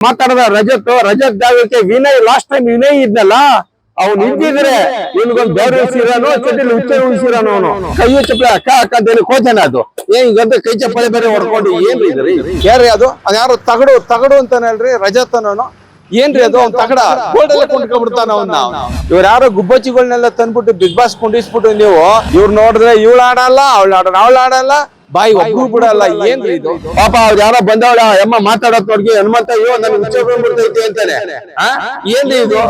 ಮಾತಾಡದ ರಜತ್ ರಜತ್ ಜಾಗಕ್ಕೆ Vinay last time Vinay ಇದ್ನಲ್ಲ ಅವ್ನು ಇದ್ದಿದ್ರೆ ಇವನಿಗೊಂದು ಬೇರೆ ಉಳಿಸಿರಾನು ಚಟಿಲಿ ಉಚ್ಚ ಉಳಿಸಿರಾನು ಅವನು. ಕೈ ಚಪ್ಪಲಿ ಅಕ್ಕ ಅಕ್ಕ ಅಂತೇಳಿ ಕೋಚನ ಅದು. ಏನ್ ಗದ್ದೆ ಕೈ ಚಪ್ಪಲಿ ಬೇರೆ ಹೊಡ್ಕೊಂಡು ಏನ್ ಇದ್ರಿ? ಯಾರ್ರಿ ಅದು ಅದ್ ಯಾರು ತಗಡು ತಗಡು ಅಂತಾನೆ ಹೇಳ್ರಿ ರಜತ್ ಅನ್ನೋನು. ಏನ್ರಿ ಅದು ಅವ್ನ್ ತಗಡ? ಎಲ್ಲ ಕೊಂಡ್ಕೊಂಡ್ಬಿಡ್ತಾನ ಅವನ್ನ ಇವ್ರ ಯಾರೋ ಗುಬ್ಬಚ್ಚಿಗಳನ್ನೆಲ್ಲ ತಂದ್ಬಿಟ್ಟು ಬಿಗ್ ಬಾಸ್ ಕುಂಡಿಸ್ಬಿಟ್ಟು ನೀವು ಇವ್ರು ನೋಡಿದ್ರೆ ಇವಳು ಆಡಲ್ಲ ಅವಳು ಆಡೋಣ ಅವಳು ಆಡಲ್ಲ ಬಾಯಿ ಒಬ್ಬರು ಬಿಡಲ್ಲ ಏನ್ ಇದು? ಪಾಪ ಅವ್ರು ಯಾರೋ ಬಂದವಳ, ಅಮ್ಮ ಮಾತಾಡೋ ನೋಡ್ಗಿ ಹನುಮಂತ, ಅಯ್ಯೋ ನನ್ ಬಂದ್ಬಿಡ್ತೈತಿ ಅಂತಾನೆ. ಆ? ಏನ್ರಿ ಇದು?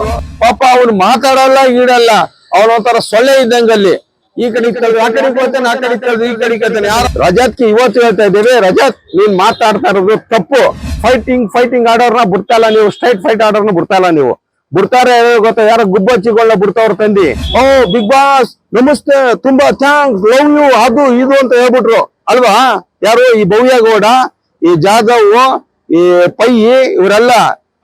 ಪಾಪ ಅವ್ನು ಮಾತಾಡಲ್ಲ, ಈಡಲ್ಲ. ಅವನ ಒಂಥರ ಸೊಳ್ಳೆ ಇದ್ದಂಗಲ್ಲಿ ಈ ಕಡೆ ಕಳ್ದು ಆ ಕಡೆ ಹೋಗ್ತಾನೆ, ಆ ಕಡೆ ಕಳ್ದು ಈ ಕಡೆ ಕೇಳ್ತಾನೆ ಯಾರು ರಜತ್ಗೆ ಇವತ್ತು ಹೇಳ್ತಾ ಇದ್ದೇವೆ, ರಜತ್, ನೀನ್ ಮಾತಾಡ್ತಾ ಇರೋದು ತಪ್ಪು. ಫೈಟಿಂಗ್ ಫೈಟಿಂಗ್ ಆಡೋರ್ನ ಬಿಡ್ತಾ ನೀವು. ಸ್ಟ್ರೈಟ್ ಫೈಟ್ ಆಡೋರ್ನ ಬಿಡ್ತಾ ನೀವು. ಬಿಡ್ತಾರೆ ಗೊತ್ತಾ, ಯಾರ ಗುಬ್ಬಚ್ಚಿಗಳನ್ನ ಬಿಡ್ತಾವ್ರ ತಂದಿ. ಓ, ಬಿಗ್ ಬಾಸ್, ನಮಸ್ತೆ, ತುಂಬಾ ಥ್ಯಾಂಕ್ಸ್ ಲವ್ ಯು ಅದು, ಇದು ಅಂತ ಹೇಳ್ಬಿಟ್ರು. ಅಲ್ವಾ? ಯಾರು ಈ ಭವ್ಯಗೌಡ ಈ ಜಾಧವ್ ಈ ಪೈ ಇವರೆಲ್ಲ.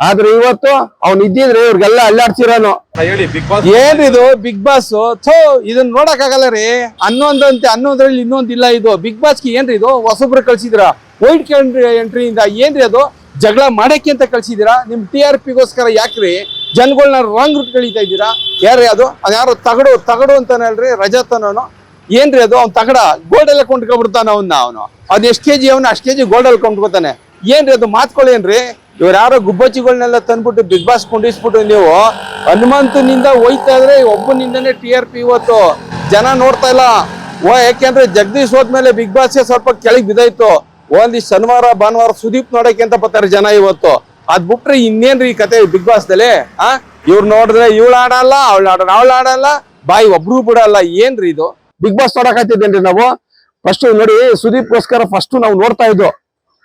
ಆದ್ರೆ ಇವತ್ತು ಅವ್ನು ಇದ್ದಿದ್ರೆ ಇವ್ರಿಗೆಲ್ಲ ಅಲ್ಲಾಡ್ಸಿರೋನು. ಹೇಳಿ ಬಿಗ್ ಬಾಸ್ ಏನ್ರಿದು ಬಿಗ್ ಬಾಸ್ ಥೋ ಇದನ್ನ ನೋಡಕ್ ಆಗಲ್ಲ ರೀ ಹನ್ನೊಂದಂತೆ ಹನ್ನೊಂದ್ರಲ್ಲಿ ಇನ್ನೊಂದ್ ಇಲ್ಲ ಇದು. ಬಿಗ್ ಬಾಸ್ಗೆ ಏನ್ರಿ ಇದು? ಹೊಸಬ್ರು ಕಳ್ಸಿದಿರ? ವೈಟ್ ಎಂಟ್ರಿ ಎಂಟ್ರಿಯಿಂದ ಏನ್ರಿ ಅದು? ಜಗಳ ಮಾಡಕ್ಕೆ ಅಂತ ಕಳ್ಸಿದೀರಾ ನಿಮ್ ಟಿ ಆರ್ ಪಿಗೋಸ್ಕರ ಯಾಕ್ರಿ ಜನಗಳನ್ನ ರಾಂಗ್ ರೂಟ್ ಕಳೀತಾ ಇದ್ದೀರಾ? ಯಾರ್ರಿ ಅದು? ಅದ್ಯಾರು ತಗಡು ತಗಡು ಅಂತಾನೆ ಅಲ್ರಿ ರಜಾ ಅನ್ನೋನು ಏನ್ರಿ ಅದು? ಅವ್ನು ತಗಡ ಗೋಲ್ಡ್ ಎಲ್ಲ ಕೊಂಡ್ಕೊಂಡ್ಬಿಡ್ತಾನ ಅವನ್ನ ಅವನು. ಅದ್ ಕೆ ಜಿ ಅವನು, ಅಷ್ಟ್ ಕೆಜಿ ಗೋಲ್ಡ್ ಅಲ್ಲಿ ಕೊಂಡ್ಕೊತಾನೆ. ಏನ್ರಿ ಅದು ಮಾತ್ಕೊಳ್ಳೇನ್ರಿ ಇವ್ರು ಯಾರೋ ಗುಬ್ಬಚ್ಚಿಗಳನ್ನೆಲ್ಲ ತಂದ್ಬಿಟ್ಟು ಬಿಗ್ ಬಾಸ್ ಕೊಂಡಿಸ್ಬಿಟ್ಟು ನೀವು. ಹನುಮಂತನಿಂದ ಹೋಯ್ತಾ ಇದ್ರೆ ಒಬ್ಬನಿಂದನೇ ಟಿ ಆರ್ ಪಿ ಇವತ್ತು. ಜನ ನೋಡ್ತಾ ಇಲ್ಲ. ಓ, ಯಾಕೆಂದ್ರೆ ಜಗದೀಶ್ ಹೋದ್ಮೇಲೆ ಬಿಗ್ ಬಾಸ್ ಸ್ವಲ್ಪ ಕೆಳಗೆ ಬಿದ್ದಾಯ್ತು. ಒಂದಿಷ್ಟು ಶನಿವಾರ, ಭಾನುವಾರ ಸುದೀಪ್ ನೋಡಕ್ಕೆ ಅಂತ ಬರ್ತಾರೆ ಜನ ಇವತ್ತು. ಅದ್ ಬಿಟ್ರೆ ಇನ್ನೇನ್ರಿ ಈ ಕತೆ ಬಿಗ್ ಬಾಸ್ ದಲ್ಲಿ? ಆ? ಇವ್ರು ನೋಡಿದ್ರೆ ಇವಳು ಆಡಲ್ಲ ಅವಳು ಆಡಲ್ಲ ಅವಳು ಆಡಲ್ಲ ಬಾಯಿ ಒಬ್ರು ಬಿಡಲ್ಲ. ಏನ್ರಿ ಇದು? ಬಿಗ್ ಬಾಸ್ ನೋಡಕ್ ನಾವು? ಫಸ್ಟ್ ನೋಡಿ, ಸುದೀಪ್ಗೋಸ್ಕರ ಫಸ್ಟ್ ನಾವು ನೋಡ್ತಾ ಇದ್ವು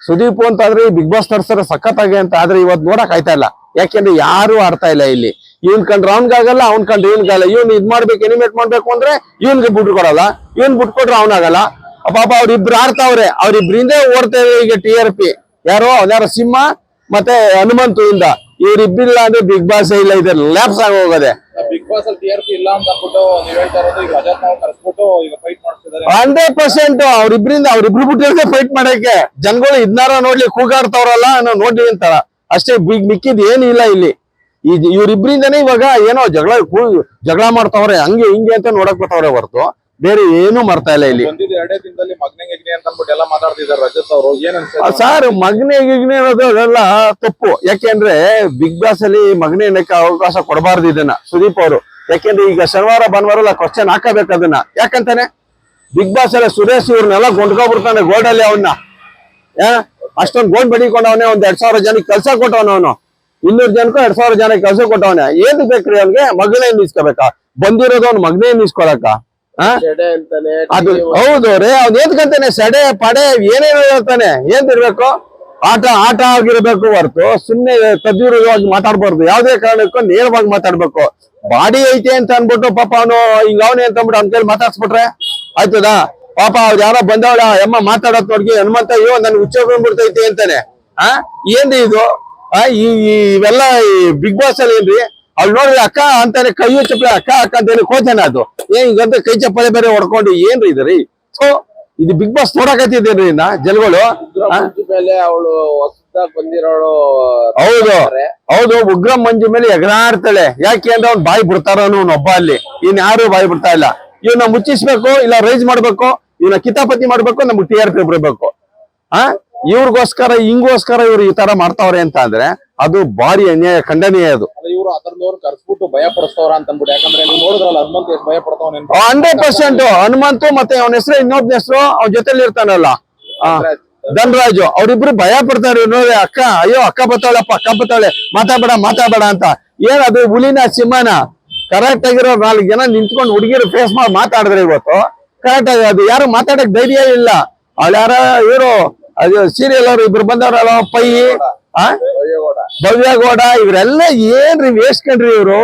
ಸುದೀಪ್ ಅಂತ ಆದ್ರೆ ಬಿಗ್ ಬಾಸ್ ತರ್ಸರ ಸಖತ್ತಾಗಿ ಅಂತ, ಆದ್ರೆ ಇವತ್ತು ನೋಡಕ್ ಆಯ್ತಾ ಇಲ್ಲ. ಯಾಕೆಂದ್ರೆ ಯಾರು ಆಡ್ತಾ ಇಲ್ಲ ಇಲ್ಲಿ. ಇವ್ನ್ ಕಂಡ್ರೆ ಅವನ್ಗಾಗಲ್ಲ ಅವ್ನ್ ಕಂಡ್ರೆ ಇವನ್ಗಾಗಲ್ಲ ಇವನ್ ಇದ್ ಮಾಡ್ಬೇಕು ಎನಿಮೇಟ್ ಮಾಡ್ಬೇಕು ಅಂದ್ರೆ ಇವನ್ಗೆ ಬಿಟ್ಟು ಕೊಡಲ್ಲ. ಇವ್ನ್ ಬಿಟ್ಕೊಟ್ರೆ ಅವನಾಗಲ್ಲ ಪಾಪ ಅವ್ರಿಬ್ರು ಆಡ್ತಾವ್ರೆ. ಅವ್ರಿಬ್ರಿಂದ ಓಡ್ತೇವೆ ಈಗ ಟಿ ಆರ್ ಪಿ ಯಾರೋ ಯಾರೋ ಸಿಂಹ ಮತ್ತೆ ಹನುಮಂತು ಇಂದ ಇವ್ರಿಬ್ಬಿಲ್ಲ ಅಂದ್ರೆ ಬಿಗ್ ಬಾಸ್ ಇಲ್ಲ ಇದ್ರ ಲ್ಯಾಪ್ಸ್ ಆಗಿ ಹೋಗೋದೆ ಬಿಗ್ ಬಾಸ್ ಅಲ್ಲಿ ಟಿ ಇಲ್ಲ ಅಂತ ಅಂದ್ಬಿಟ್ಟು ನೀವ್ ಹೇಳ್ತಾ ಇರೋದು, ಈಗ ರಜತ್ ನಾವು ಕರ್ಸ್ಬಿಟ್ಟು ಈಗ ಫೈಟ್ ಮಾಡ್ತಿದ್ದಾರೆ. ಹಂಡ್ರೆಡ್ ಪರ್ಸೆಂಟ್ ಅವ್ರಿಬ್ರಿಂದ ಅವ್ರಿಬ್ರು ಬಿಟ್ಟಿರೋದೇ ಫೈಟ್ ಮಾಡಕ್ಕೆ. ಜನಗಳು ಇದ್ನಾರ ನೋಡ್ಲಿ ಕೂಗಾಡ್ತಾವ್ರಲ್ಲ ಅನ್ನೋ ನೋಡ್ಲಿ ಅಂತಾರ. ಅಷ್ಟೇ ಬಿಗ್ ಮಿಕ್ಕಿದ್ ಏನು ಇಲ್ಲ ಇಲ್ಲಿ. ಈ ಇವ್ರಿಬ್ರಿಂದನೇ ಇವಾಗ ಏನೋ ಜಗಳ ಜಗಳ ಮಾಡ್ತಾವ್ರೆ, ಹಂಗೆ ಹಿಂಗೆ ಅಂತ ನೋಡಕ್ ಬರ್ತಾವ್ರೆ ಹೊರತು. ಬೇರೆ ಏನು ಮಾಡ್ತಾ ಇಲ್ಲ ಇಲ್ಲಿ. ಬಂದಿದ್ದು ಎರಡೇ ದಿನದಲ್ಲಿ ಮಗ್ನೆ ಗಿಗ್ನೆ ಅಂತ ಅಂದ್ಬಿಟ್ಟು ಎಲ್ಲ ಮಾತಾಡ್ತಿದ್ದಾರೆ ರಜತ್ ಅವರು. ಏನ್ ಅನ್ಸುತ್ತೆ? ಸರ್ ಮಗನೇ ಗಿಗ್ನೆ ಅನ್ನೋದು ಅದೆಲ್ಲ ತಪ್ಪು. ಯಾಕೆಂದ್ರೆ ಬಿಗ್ ಬಾಸ್ ಅಲ್ಲಿ ಮಗ್ನೆ ಅವಕಾಶ ಕೊಡಬಾರ್ದು ಇದನ್ನ ಸುದೀಪ್ ಅವರು. ಯಾಕೆಂದ್ರೆ ಈಗ ಶನಿವಾರ ಭಾನುವಾರ ಎಲ್ಲ ಕ್ವಶನ್ ಹಾಕಬೇಕು ಅದನ್ನ. ಯಾಕಂತಾನೆ? ಬಿಗ್ ಬಾಸ್ ಅಲ್ಲಿ ಸುರೇಶ್ ಇವ್ರನ್ನೆಲ್ಲ ಗೊಂಡ್ಕೊಬಿಡ್ತಾನೆ ಗೋಲ್ಡಲ್ಲಿ ಅವನ್ನ ಅಷ್ಟೊಂದು ಗೋಲ್ಡ್ ಬಡಿಕೊಂಡವನೇ ಒಂದ್ ಎರಡ್ ಸಾವಿರ ಜನಕ್ಕೆ ಕೆಲಸ ಕೊಟ್ಟವನ ಅವನು. ಇನ್ನೂರು ಜನಕ್ಕೂ ಎರಡ್ ಸಾವಿರ ಜನಕ್ಕೆ ಕೆಲಸ ಕೊಟ್ಟವನೆ. ಏನ್ ಬೇಕ್ರಿ ಅವ್ನಿಗೆ? ಮಗನೇ ನಿಸ್ಕೋಬೇಕಾ ಬಂದಿರೋದು ಅವ್ನ ಮಗನೇ ನಿಸ್ಕೊಳಕ ಅದು ಹೌದು ರೇ ಅವ್ನು ಎದ್ಕಂತಾನೆ ಸಡೆ ಪಡೆ ಏನೇನು ಹೇಳ್ತಾನೆ. ಏನ್ ಇರ್ಬೇಕು ಆಟ ಆಟ ಆಗಿರ್ಬೇಕು ಹೊರತು ಸುಮ್ನೆ ತದ್ವಿರೋಧವಾಗಿ ಮಾತಾಡ್ಬಾರ್ದು. ಯಾವ್ದೇ ಕಾರಣಕ್ಕೂ ನೇರವಾಗಿ ಮಾತಾಡ್ಬೇಕು. ಬಾಡಿ ಐತೆ ಅಂತ ಅನ್ಬಿಟ್ಟು ಪಾಪ ಅವನು ಹಿಂಗ ಅವನೇ ಅಂತ ಅಂದ್ಬಿಟ್ಟು ಅವ್ನ ಕೇಳಿ ಮಾತಾಡ್ಸ್ಬಿಟ್ರೆ ಆಯ್ತದಾ? ಪಾಪ ಅವ್ರು ಯಾರೋ ಬಂದವಳ ಅಮ್ಮ ಮಾತಾಡೋದ್ ನೋಡ್ಗಿ ಹನುಮಂತ ಅಯ್ಯೋ ನನ್ ಉಚ್ಚೋಗ ಬಂದ್ಬಿಡ್ತೈತಿ ಅಂತಾನೆ. ಆ? ಏನ್ರಿ ಇದು? ಆ ಇವೆಲ್ಲ ಬಿಗ್ ಬಾಸ್ ಅಲ್ಲಿ ಏನ್ರಿ? ಅವ್ಳು ನೋಡಿ ಅಕ್ಕ ಅಂತಾನೆ ಕೈ ಚಪ್ಪಲಿ ಅಕ್ಕ ಅಕ್ಕ ಅಂತ ಹೇಳಿ ಕೋತೇನೆ ಅದು. ಏನ್ ಹಿಂಗಂತ ಕೈ ಚಪ್ಪಲಿ ಬೇರೆ ಹೊಡ್ಕೊಂಡು ಏನ್ರಿ ಇದ್ರಿ ಸೊ ಇದು ಬಿಗ್ ಬಾಸ್ ನೋಡಕತ್ತಿದ್ದೇನ್ರಿ ಇನ್ನ ಜನಗಳು? ಮೇಲೆ ಅವಳು ಬಂದಿರೋಳು ಹೌದು. ಹೌದು ಉಗ್ರ ಮಂಜು ಮೇಲೆ ಎಗರಾಡ್ತಾಳೆ. ಯಾಕೆ ಅಂದ್ರೆ ಅವ್ನ್ ಬಾಯಿ ಬಿಡ್ತಾರೋನು ಒಬ್ಬ ಅಲ್ಲಿ. ಇನ್ ಯಾರು ಬಾಯಿ ಬಿಡ್ತಾ ಇಲ್ಲ. ಇವನ್ನ ಮುಚ್ಚಿಸ್ಬೇಕು ಇಲ್ಲ ರೈಸ್ ಮಾಡ್ಬೇಕು ಇವನ್ನ ಕಿತಾಪತಿ ಮಾಡ್ಬೇಕು ನಮ್ಗೆ ಟಿ ಆರ್ ಪಿ ಬರ್ಬೇಕು. ಆ? ಇವ್ರಿಗೋಸ್ಕರ ಹಿಂಗೋಸ್ಕರ ಇವ್ರು ಈ ತರ ಮಾಡ್ತಾವ್ರೆ ಅಂತ ಅಂದ್ರೆ ಅದು ಭಾರಿ ಅನ್ಯಾಯ ಖಂಡನೀಯ ಅದು. ಅಲ್ಲ ಇವರು ಅದರದವ್ರು ಕರ್ಸ್ಬಿಟ್ಟು ಭಯ ಪಡಿಸ್ತವ್ರ ಅಂತ ಅಂದ್ಬಿಟ್ಟು ಯಾಕಂದ್ರೆ ನೀವು ನೋಡಿದ್ರಲ್ಲ ಹನುಮಂತ ಎಷ್ಟು ಭಯ ಪಡ್ತಾವ ಹಂಡ್ರೆಡ್ ಪರ್ಸೆಂಟ್ ಹನುಮಂತು ಮತ್ತೆ ಅವನ ಹೆಸರು ಇನ್ನೊಬ್ಬನ ಹೆಸರು ಅವ್ರ ಜೊತೆಲಿ ಇರ್ತಾನಲ್ಲ. ಧನ್ರಾಜು. ಅವ್ರಿಬ್ರು ಭಯ ಪಡ್ತಾರೆ ನೋಡಿ ಅಕ್ಕ ಅಯ್ಯೋ ಅಕ್ಕ ಬತ್ತಾಳಪ್ಪ ಅಕ್ಕ ಬತ್ತಾಳೆ ಮಾತಾಬೇಡ ಮಾತಾಬೇಡ ಅಂತ. ಏನ್ ಅದು ಹುಲಿನ ಸಿಂಹನ? ಕರೆಕ್ಟ್ ಆಗಿರೋ ನಾಲ್ಕು ಜನ ನಿಂತ್ಕೊಂಡು ಹುಡುಗಿರು ಫೇಸ್ ಮಾಡಿ ಮಾತಾಡಿದ್ರೆ ಇವತ್ತು. ಕರೆಕ್ಟ್ ಆಗಿ ಅದು ಯಾರು ಮಾತಾಡಕ್ ಧೈರ್ಯ ಇಲ್ಲ. ಅವ್ಳು ಯಾರ ಇವರು ಅದು ಸೀರಿಯಲ್ ಅವ್ರು ಇಬ್ರು ಬಂದವ್ರಲ್ಲ ಪೈ ಆ? ಭವ್ಯಗೌಡ ಇವರೆಲ್ಲ ಏನ್ರಿ ವೇಸ್ಟ್ ಕಣ್ರಿ ಇವರು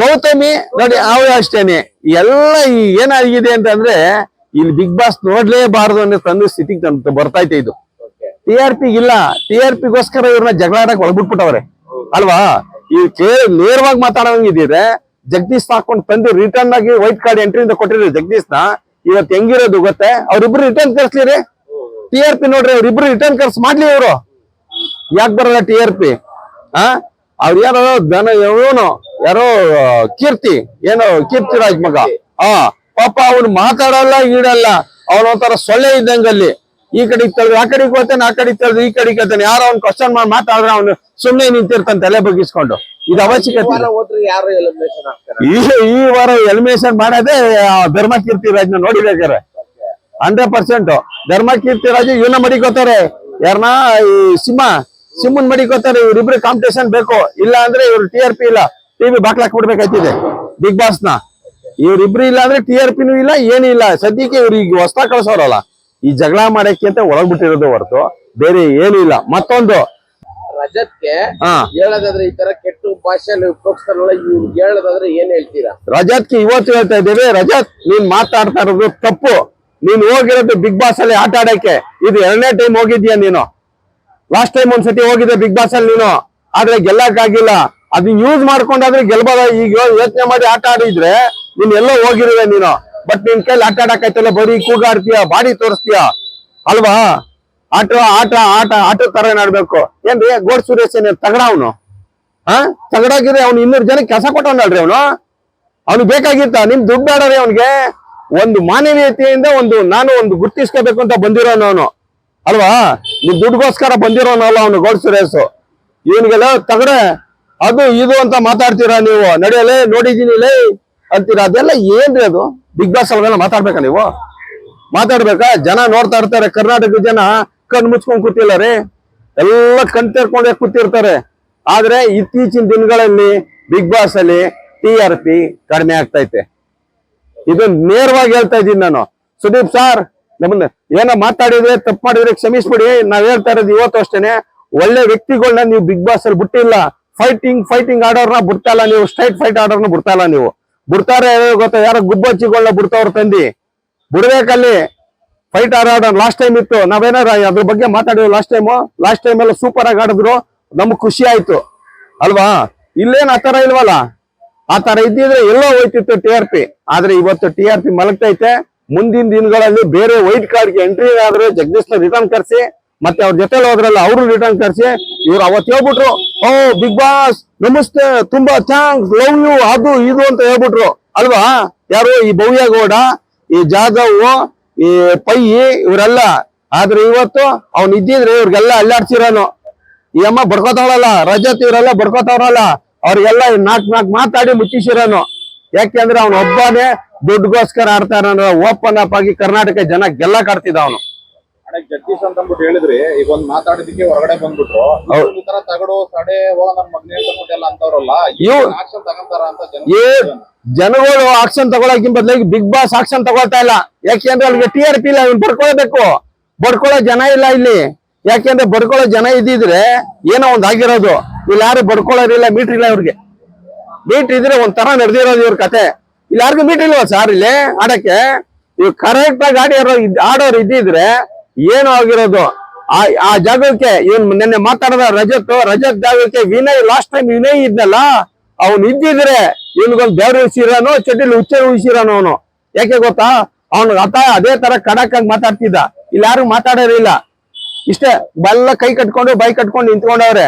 ಗೌತಮಿ ನೋಡಿ ಅವಳು ಅಷ್ಟೇನೆ. ಎಲ್ಲ ಏನಾಗಿದೆ ಅಂತಂದ್ರೆ ಇಲ್ಲಿ ಬಿಗ್ ಬಾಸ್ ನೋಡ್ಲೇಬಾರದು ಅನ್ನೋ ತಂದು ಸ್ಥಿತಿಗೆ ತಂದು ಬರ್ತೈತೆ ಇದು. ಟಿ ಆರ್ ಪಿ ಇಲ್ಲ. ಟಿ ಆರ್ ಪಿಗೋಸ್ಕರ ಇವ್ರನ್ನ ಜಗಳಾಡಕ್ ಒಳಗ್ಬಿಟ್ಬಿಟ್ಟವ್ರೆ. ಅಲ್ವಾ? ಈ ಕೇಳಿ ನೇರವಾಗಿ ಮಾತಾಡೋಂಗಿದ್ರೆ ಜಗದೀಶ್ ಹಾಕೊಂಡು ತಂದು ರಿಟರ್ನ್ ಆಗಿ ವೈಟ್ ಕಾರ್ಡ್ ಎಂಟ್ರಿಯಿಂದ ಕೊಟ್ಟಿರೋ ಜಗದೀಶ್ನ ಇವತ್ತು ಹೆಂಗಿರೋದು ಗೊತ್ತೆ? ಅವ್ರಿಬ್ರು ರಿಟರ್ನ್ ಕರ್ಸ್ಲಿ ರೀ ಟಿ ಆರ್ ಪಿ ನೋಡ್ರಿ ಅವ್ರಿಬ್ರು ರಿಟರ್ನ್ ಕರ್ಸ್ ಮಾಡ್ಲಿ ಇವರು. ಯಾಕೆ ಬರಲ್ಲ ಟಿ ಆರ್ ಪಿ ಆ? ಅವ್ರು ಯಾರೋ ದನ ಇವನು ಯಾರೋ ಕೀರ್ತಿ, ಏನೋ ಕೀರ್ತಿ ರಾಜ್ ಮಗ. ಆ, ಪಾಪ ಅವನು ಮಾತಾಡಲ್ಲ, ಈಡಲ್ಲ. ಅವನ ಒಂಥರ ಸೊಳ್ಳೆ ಇದ್ದಂಗಲ್ಲಿ ಈ ಕಡೆಗೆ ತಳ್ದು, ಆ ಕಡೆಗೆ ಹೋಗ್ತಾನೆ, ಆ ಕಡೆಗೆ ತಳ್ದು, ಈ ಕಡೆಗೆ ಕೇಳ್ತಾನೆ ಯಾರೋ ಅವ್ನು ಕ್ವಶನ್ ಮಾಡಿ ಮಾತಾಡಿದ್ರೆ ಅವನು ಸುಮ್ಮನೆ ನಿಂತಿರ್ತಾನೆ ತಲೆ ಬಗ್ಗಿಸ್ಕೊಂಡು. ಇದು ಅವಶ್ಯಕತೆ ಈ ಈ ವಾರ ಎಲಿಮಿನೇಷನ್ ಮಾಡೋದೇ, ಆ ಧರ್ಮ ಕೀರ್ತಿ ರಾಜ್ನ ನೋಡಿಬೇಕಾರೆ ಹಂಡ್ರೆಡ್ ಪರ್ಸೆಂಟ್. ಧರ್ಮ ಕೀರ್ತಿ ರಾಜು ಇವನ್ನ ಮಡಿಕೋತಾರೆ ಯಾರನ್ನ ಈ ಸಿಂಹ. ಸಿಂಹನ್ ಮಡಿಕೋತಾರೆ ಇವ್ರಿಬ್ರು ಕಾಂಪಿಟೇಷನ್ ಬೇಕು. ಇಲ್ಲ ಅಂದ್ರೆ ಇವ್ರು ಟಿ ಆರ್ ಪಿ ಇಲ್ಲ. ಟಿವಿ ಬಾಕ್ಲಾಕ್ ಬಿಡ್ಬೇಕಾಯ್ತಿದೆ ಬಿಗ್ ಬಾಸ್ನ. ಇವ್ರಿಬ್ರು ಇಲ್ಲ ಅಂದ್ರೆ ಟಿ ಆರ್ ಪಿನೂ ಇಲ್ಲ ಏನೂ ಇಲ್ಲ. ಸದ್ಯಕ್ಕೆ ಇವ್ರಿಗೆ ಈಗ ಹೊಸ್ತಾ ಕಳ್ಸೋರಲ್ಲ. ಈ ಜಗಳ ಮಾಡಕ್ಕೆ ಅಂತ ಒಳಗ್ಬಿಟ್ಟಿರೋದು ಹೊರತು. ಬೇರೆ ಏನು ಇಲ್ಲ. ಮತ್ತೊಂದು. ರಜತ್ಗೆ ಹೇಳೋದಾದ್ರೆ ಈ ತರ ಕೆಟ್ಟ ಭಾಷೆಯಲ್ಲಿ ಉಪಯೋಗಿಸ್ತಾರಲ್ಲ ಇವ್ರು ಹೇಳೋದಾದ್ರೆ ಏನ್ ಹೇಳ್ತೀರಾ? ರಜತ್ಗೆ ಇವತ್ತು ಹೇಳ್ತಾ ಇದ್ದೇವೆ ರಜತ್ ನೀನ್ ಮಾತಾಡ್ತಾ ಇರೋದು ತಪ್ಪು. ನೀನ್ ಹೋಗಿರೋದು ಬಿಗ್ ಬಾಸ್ ಅಲ್ಲಿ ಆಟ ಆಡಕ್ಕೆ ಇದು ಎರಡನೇ ಟೈಮ್ ಹೋಗಿದ್ಯಾ ನೀನು? ಲಾಸ್ಟ್ ಟೈಮ್ ಒಂದ್ಸತಿ ಹೋಗಿದ್ದೆ ಬಿಗ್ ಬಾಸ್ ಅಲ್ಲಿ ನೀನು. ಆದ್ರೆ ಗೆಲ್ಲಕ್ಕಾಗಿಲ್ಲ. ಅದನ್ನ ಯೂಸ್ ಮಾಡ್ಕೊಂಡಾದ್ರೆ ಗೆಲ್ಬೋದ? ಈಗ ಯೋಚನೆ ಮಾಡಿ ಆಟ ಆಡಿದ್ರೆ ನೀನ್ ಎಲ್ಲೋ ಹೋಗಿರುವೆ ನೀನು. ಬಟ್ ನಿನ್ ಕೈಲಿ ಆಟ ಆಡಕ್ಕಾಯ್ತಲ್ಲ ಬರೀ ಕೂಗಾಡ್ತೀಯ? ಬಾಡಿ ತೋರಿಸ್ತೀಯ? ಅಲ್ವಾ? ಆಟ ಆಟ ಆಟ ಆಟ ತರ ಏನಾಡ್ಬೇಕು? ಏನ್ರಿ? ಗೋಡ್ ಸುರೇಶ್ ಏನ್ ತಗಡ ಅವನು? ಹಾ? ತಗಡಾಗಿದ್ರೆ ಅವ್ನು ಇನ್ನೂರು ಜನಕ್ಕೆ ಕೆಲಸ ಕೊಟ್ಟವನಲ್ರಿ ಅವನು? ಅವ್ನಿಗೆ ಬೇಕಾಗಿತ್ತ? ನಿಮ್ ದುಡ್ಡು ಬೇಡರಿ ಅವನಿಗೆ. ಒಂದು ಮಾನವೀಯತೆಯಿಂದ ಒಂದು ನಾನು ಒಂದು ಗುರ್ತಿಸ್ಕೋಬೇಕು ಅಂತ ಬಂದಿರೋನು ಅವನು. ಅಲ್ವಾ? ನೀವು ದುಡ್ಡುಗೋಸ್ಕರ ಬಂದಿರೋನಲ್ಲ ಅವನು ಗೌಡ್ ಸುರೇಶ್. ಇವನಿಗೆಲ್ಲ ತಗಡೆ, ಅದು ಇದು ಅಂತ ಮಾತಾಡ್ತೀರಾ ನೀವು? ನಡೆಯಲೇ, ನೋಡಿದೀನಿ ಲೇ ಅಂತೀರಾ? ಅದೆಲ್ಲ ಏನ್ರಿ ಅದು? ಬಿಗ್ ಬಾಸ್ ಅವ್ರಿಗೆಲ್ಲ ಮಾತಾಡ್ಬೇಕಾ ನೀವು? ಮಾತಾಡ್ಬೇಕಾ? ಜನ ನೋಡ್ತಾ ಇರ್ತಾರೆ, ಕರ್ನಾಟಕದ ಜನ ಕಣ್ ಮುಚ್ಕೊಂಡ್ ಕೂತಿಲ್ಲ ರೀ. ಎಲ್ಲ ಕಣ್ ತೆರ್ಕೊಂಡೇ ಕೂತಿರ್ತಾರೆ. ಆದ್ರೆ ಇತ್ತೀಚಿನ ದಿನಗಳಲ್ಲಿ ಬಿಗ್ ಬಾಸ್ ಅಲ್ಲಿ ಟಿ ಆರ್ ಪಿ ಕಡಿಮೆ ಆಗ್ತೈತೆ ಇದು ನೇರವಾಗಿ ಹೇಳ್ತಾ ಇದ್ದೀನಿ ನಾನು. ಸುದೀಪ್ ಸರ್ ನಮ್ಮನ್ನ ಏನೋ ಮಾತಾಡಿದ್ರೆ ತಪ್ಪು ಮಾಡಿದ್ರೆ ಕ್ಷಮಿಸ್ಬಿಡಿ. ನಾವ್ ಹೇಳ್ತಾ ಇರೋದು ಇವತ್ತು ಅಷ್ಟೇನೆ. ಒಳ್ಳೆ ವ್ಯಕ್ತಿಗಳನ್ನ ನೀವು ಬಿಗ್ ಬಾಸ್ ಅಲ್ಲಿ ಬಿಟ್ಟಿಲ್ಲ ಫೈಟಿಂಗ್ ಫೈಟಿಂಗ್ ಆಡೋರ್ನ ಬಿಡ್ತಾ ನೀವು. ಸ್ಟ್ರೈಟ್ ಫೈಟ್ ಆಡೋರ್ನ ಬಿಡ್ತಾ ನೀವು. ಬಿಡ್ತಾರೆ ಗೊತ್ತಾ? ಯಾರೋ ಗುಬ್ಬಚ್ಚಿಗಳನ್ನ ಬಿಡ್ತಾವ್ರ ತಂದಿ. ಬಿಡ್ಬೇಕಲ್ಲಿ. ಫೈಟ್ ಆಡೋಣ. ಲಾಸ್ಟ್ ಟೈಮ್ ಇತ್ತು. ನಾವೇನಾರ ಅದ್ರ ಬಗ್ಗೆ ಮಾತಾಡಿದ್ವಿ ಲಾಸ್ಟ್ ಟೈಮು ಲಾಸ್ಟ್ ಟೈಮ್ ಎಲ್ಲ ಸೂಪರ್ ಆಗಿ ಆಡಿದ್ರು. ನಮ್ಗೆ ಖುಷಿ ಆಯ್ತು. ಅಲ್ವಾ? ಇಲ್ಲೇನ್ ಆತರ ಇಲ್ವಲ್ಲ? ಆ ತರ ಇದ್ದಿದ್ರೆ ಎಲ್ಲೋ ಹೋಯ್ತಿತ್ತು ಟಿ ಆರ್ ಪಿ ಆದ್ರೆ ಇವತ್ತು ಟಿ ಆರ್ ಪಿ ಮಲಗ್ತೈತೆ. ಮುಂದಿನ ದಿನಗಳಲ್ಲಿ ಬೇರೆ ವೈಟ್ ಕಾರ್ಡ್ಗೆ ಎಂಟ್ರಿ ಆದ್ರೆ ಜಗದೀಶ್ನ ರಿಟರ್ನ್ ಕರೆಸಿ, ಮತ್ತೆ ಅವ್ರ ಜೊತೆ ಹೋದ್ರಲ್ಲ ಅವರು ರಿಟರ್ನ್ ಕರೆಸಿ, ಇವ್ರು ಅವತ್ತು ಹೇಳ್ಬಿಟ್ರು, ಓ ಬಿಗ್ ಬಾಸ್ ನಮಸ್ತೆ, ತುಂಬಾ ಥ್ಯಾಂಕ್ಸ್ ಲವ್ ಯು ಅದು, ಇದು ಅಂತ ಹೇಳ್ಬಿಟ್ರು. ಅಲ್ವಾ? ಯಾರು? ಈ ಭವ್ಯ ಗೌಡ ಈ ಜಾಧವ್, ಈ ಪೈ ಇವರೆಲ್ಲ. ಆದ್ರೆ ಇವತ್ತು ಅವ್ನು ಇದ್ದಿದ್ರೆ ಇವ್ರಿಗೆಲ್ಲ ಅಲ್ಲಾಡ್ಸಿರೋನು. ಈ ಅಮ್ಮ ಬಡ್ಕೋತಾವಳಲ್ಲ ರಜತ್ ಇವರೆಲ್ಲ ಬಡ್ಕೋತಾವ್ರಲ್ಲ. ಅವ್ರಿಗೆಲ್ಲ ನಾಕ್ ನಾಕ್ ಮಾತಾಡಿ ಮುಚ್ಚಿಸಿರೋನು. ಯಾಕೆಂದ್ರೆ ಅವನು ಒಬ್ಬನೇ ದುಡ್ಡುಗೋಸ್ಕರ ಆಡ್ತಾ ಇರೋ ಓಪನ್ ಅಪ್ ಆಗಿ ಕರ್ನಾಟಕ ಜನ ಗೆಲ್ಲ ಕಾಡ್ತಿದ್ದ ಅವನು ಜಗದೀಶ್ ಅಂತ ಅಂದ್ಬಿಟ್ಟು ಹೇಳಿದ್ರಿ ಈಗ ಒಂದ್ ಮಾತಾಡಿದಕ್ಕೆ ಹೊರಗಡೆ ಬಂದ್ಬಿಟ್ರು. ಈ ತರ ತಗಡು ಮಗ್ನೆ ಅಂತ ಎಲ್ಲ ಅಂತವ್ರಲ್ಲ ಆಕ್ಷನ್ ತಗೊಂತಾರ ಅಂತ ಜನ ಜನಗಳು ಆಕ್ಷನ್ ತಗೊಳಕ್ ಬದಲಾಗಿ ಬಿಗ್ ಬಾಸ್ ಆಕ್ಷನ್ ತಗೊಳ್ತಾ ಇಲ್ಲ. ಯಾಕೆಂದ್ರೆ ಅವ್ರಿಗೆ ಟಿ ಆರ್ ಪಿ ಇಲ್ಲ ಇವ್ನು ಬಡ್ಕೊಳ್ಬೇಕು ಬಡ್ಕೊಳ್ಳೋ ಜನ ಇಲ್ಲ ಇಲ್ಲಿ. ಯಾಕೆಂದ್ರೆ ಬಡ್ಕೊಳ್ಳೋ ಜನ ಇದ್ದಿದ್ರೆ ಏನೋ ಒಂದ್ ಆಗಿರೋದು. ಇಲ್ಲಿ ಯಾರು ಬಡ್ಕೊಳ್ಳೋರಿಲ್ಲ ಮೀಟರ್ ಇಲ್ಲ ಇವ್ರಿಗೆ. ಮೀಟರ್ ಇದ್ರೆ ಒಂಥರ ನಡೆದಿರೋದು ಇವ್ರ ಕತೆ. ಇಲ್ಲಿ ಯಾರಿಗೂ ಇಲ್ವಾ ಸರ್ ಇಲ್ಲಿ? ಆಡಕ್ಕೆ? ಇವ್ ಕರೆಕ್ಟ್ ಆಗಿ ಆಡಿರೋ ಆಡೋರು ಇದ್ದಿದ್ರೆ ಏನು ಆಗಿರೋದು. ಆ ಆ ಜಾಗಕ್ಕೆ ಇವನ್ ನಿನ್ನೆ ಮಾತಾಡದ ರಜತ್ ರಜತ್ ಜಾಗಕ್ಕೆ ವಿನಯ್ ಲಾಸ್ಟ್ ಟೈಮ್ ವಿನಯ್ ಇದ್ನಲ್ಲ, ಅವ್ನು ಇದ್ದಿದ್ರೆ ಇವನಿಗೊಂದು ಬೇರೆ ಉಳಿಸಿರೋನು ಚಟಿಲಿ ಹುಚ್ಚೆ ಉಳಿಸಿರೋನು ಅವನು. ಯಾಕೆ ಗೊತ್ತಾ? ಅವನು ಅತ ಅದೇ ತರ ಕಡಕ್ ಆಗಿ ಮಾತಾಡ್ತಿದ್ದ. ಇಲ್ಲಿ ಯಾರು ಮಾತಾಡೋರಿಲ್ಲ ಇಷ್ಟೇ, ಬಲ್ಲ ಕೈ ಕಟ್ಕೊಂಡು ಬೈ ಕಟ್ಕೊಂಡು ನಿಂತ್ಕೊಂಡವ್ರೆ.